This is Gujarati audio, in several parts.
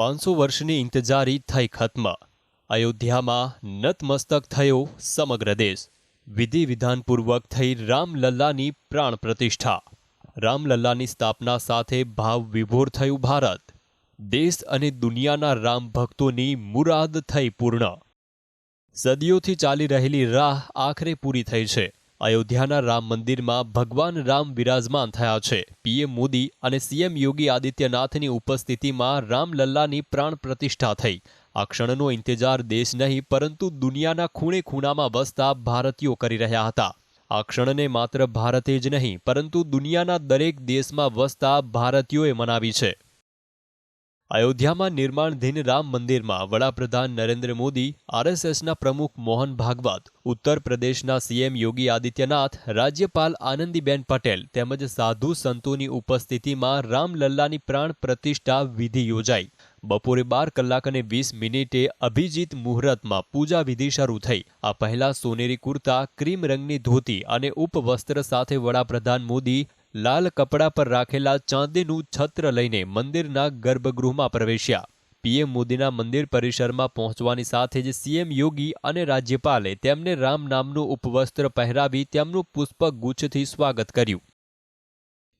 પાંચસો વર્ષની ઇંતજારી થઈ ખત્મ. અયોધ્યામાં નતમસ્તક થયો સમગ્ર દેશ. વિધિ વિધાનપૂર્વક થઈ રામલલ્લાની પ્રાણ પ્રતિષ્ઠા. રામલલ્લાની સ્થાપના સાથે ભાવ વિભોર થયું ભારત. દેશ અને દુનિયાના રામ ભક્તોની મુરાદ થઈ પૂર્ણ. સદીઓથી ચાલી રહેલી રાહ આખરે પૂરી થઈ છે. અયોધ્યાના રામ મંદિરમાં ભગવાન રામ વિરાજમાન થયા છે. પીએમ મોદી અને સીએમ યોગી આદિત્યનાથની ઉપસ્થિતિમાં રામલલ્લાની પ્રાણ પ્રતિષ્ઠા થઈ. આ ક્ષણનો ઇંતજાર દેશ નહીં, પરંતુ દુનિયાના ખૂણે ખૂણામાં વસતા ભારતીયો કરી રહ્યા હતા. આ ક્ષણને માત્ર ભારતે જ નહીં, પરંતુ દુનિયાના દરેક દેશમાં વસતા ભારતીયોએ મનાવી છે. અયોધ્યામાં નિર્માણધીન રામ મંદિરમાં વડાપ્રધાન નરેન્દ્ર મોદી, આરએસએસના પ્રમુખ મોહન ભાગવત ઉત્તર પ્રદેશના સીએમ યોગી આદિત્યનાથ, રાજ્યપાલ આનંદીબેન પટેલ તેમજ સાધુ સંતોની ઉપસ્થિતિમાં રામલલ્લાની પ્રાણ પ્રતિષ્ઠા વિધિ યોજાઈ. બપોરે બાર કલાક અને વીસ મિનિટે અભિજીત મુહૂર્તમાં પૂજા વિધિ શરૂ થઈ. આ પહેલા સોનેરી કુર્તા, ક્રીમ રંગની ધોતી અને ઉપવસ્ત્ર સાથે વડાપ્રધાન મોદી લાલ કપડા પર રાખેલા ચાંદીનું છત્ર લઈને મંદિરના ગર્ભગૃહમાં પ્રવેશ્યા. પીએમ મોદીના મંદિર પરિસરમાં પહોંચવાની સાથે જ સીએમ યોગી અને રાજ્યપાલે તેમને રામ નામનું ઉપવસ્ત્ર પહેરાવી તેમનું પુષ્પગુચ્છથી સ્વાગત કર્યું.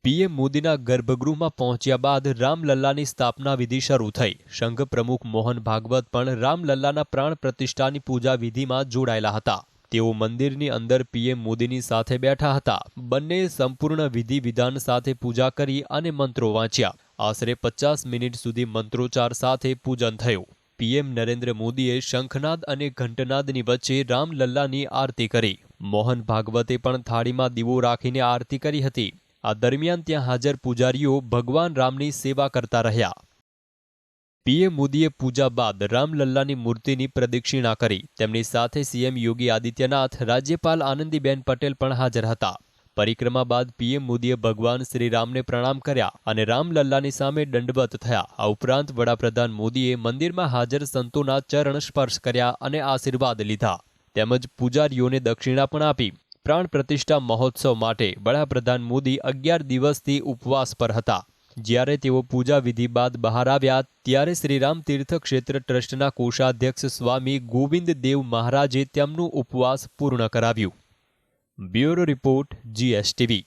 પીએમ મોદીના ગર્ભગૃહમાં પહોંચ્યા બાદ રામલલ્લાની સ્થાપના વિધિ શરૂ થઈ. સંઘ પ્રમુખ મોહન ભાગવત પણ રામલલ્લાના પ્રાણ પ્રતિષ્ઠાની પૂજા વિધિમાં જોડાયેલા હતા. તેઓ મંદિરની અંદર પીએમ મોદીની સાથે બેઠા હતા. બંને સંપૂર્ણ વિધિ વિધાન સાથે પૂજા કરી અને મંત્રો વાંચ્યા. આશરે પચાસ મિનિટ સુધી મંત્રોચ્ચાર સાથે પૂજન થયું. પીએમ નરેન્દ્ર મોદીએ શંખનાદ અને ઘંટનાદની વચ્ચે રામલલ્લાની આરતી કરી. મોહન ભાગવતે પણ થાળીમાં દીવો રાખીને આરતી કરી હતી. આ દરમિયાન ત્યાં હાજર પૂજારીઓ ભગવાન રામની સેવા કરતા રહ્યા. પીએમ મોદીએ પૂજા બાદ રામલલ્લાની મૂર્તિની પ્રદક્ષિણા કરી. તેમની સાથે સીએમ યોગી આદિત્યનાથ, રાજ્યપાલ આનંદીબેન પટેલ પણ હાજર હતા. પરિક્રમા બાદ પીએમ મોદીએ ભગવાન શ્રીરામને પ્રણામ કર્યા અને રામલલ્લાની સામે દંડવત થયા. આ ઉપરાંત વડાપ્રધાન મોદીએ મંદિરમાં હાજર સંતોના ચરણ સ્પર્શ કર્યા અને આશીર્વાદ લીધા. તેમજ પૂજારીઓને દક્ષિણા પણ આપી. પ્રાણ પ્રતિષ્ઠા મહોત્સવ માટે વડાપ્રધાન મોદી અગિયાર દિવસથી ઉપવાસ પર હતા. જ્યારે તેઓ પૂજા વિધિ બાદ બહાર આવ્યા, ત્યારે શ્રીરામ તીર્થ ક્ષેત્ર ટ્રસ્ટના કોષાધ્યક્ષ સ્વામી ગોવિંદ દેવ મહારાજે તેમનું ઉપવાસ પૂર્ણ કરાવ્યું. Bureau report, GSTV.